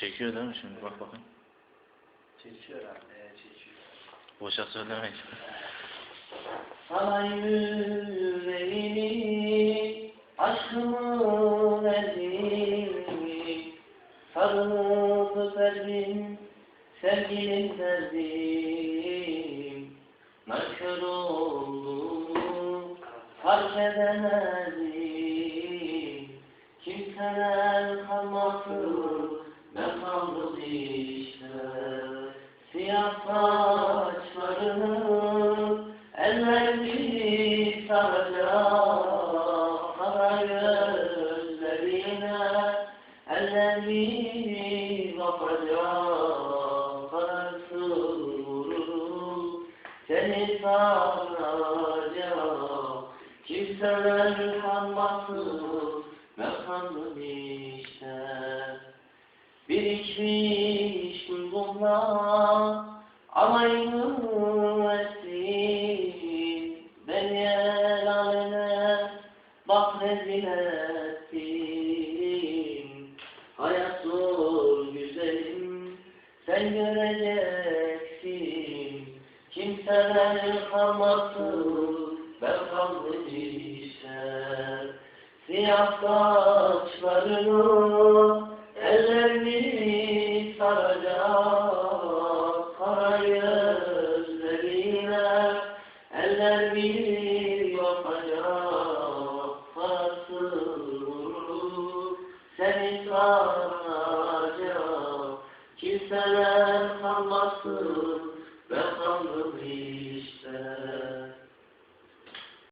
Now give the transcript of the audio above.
Çekiyor değil mi şimdi? Bak bakın. Çekiyor abi, ee, çekiyor. Boşa söylemeyin. Sana yüreğimi aşkımı verdim Sarılıp öperdim sevgilim verdim Nankör oldum fark edemedim Kimseler kalmasın ben kaldım işte Siyah ellerini saracak Kara ellerini bakacak Kararsı vurur seni saracak Kimseler kanmasın ben kandım işte alayını ettin Beni el bak rezil ettin Hayat zor güzelim sen göreceksin. Kimseler kalmasın ben kaldım işte Siyah saçlarını şehit varacak Kimseler kalmasın ben kaldım hiç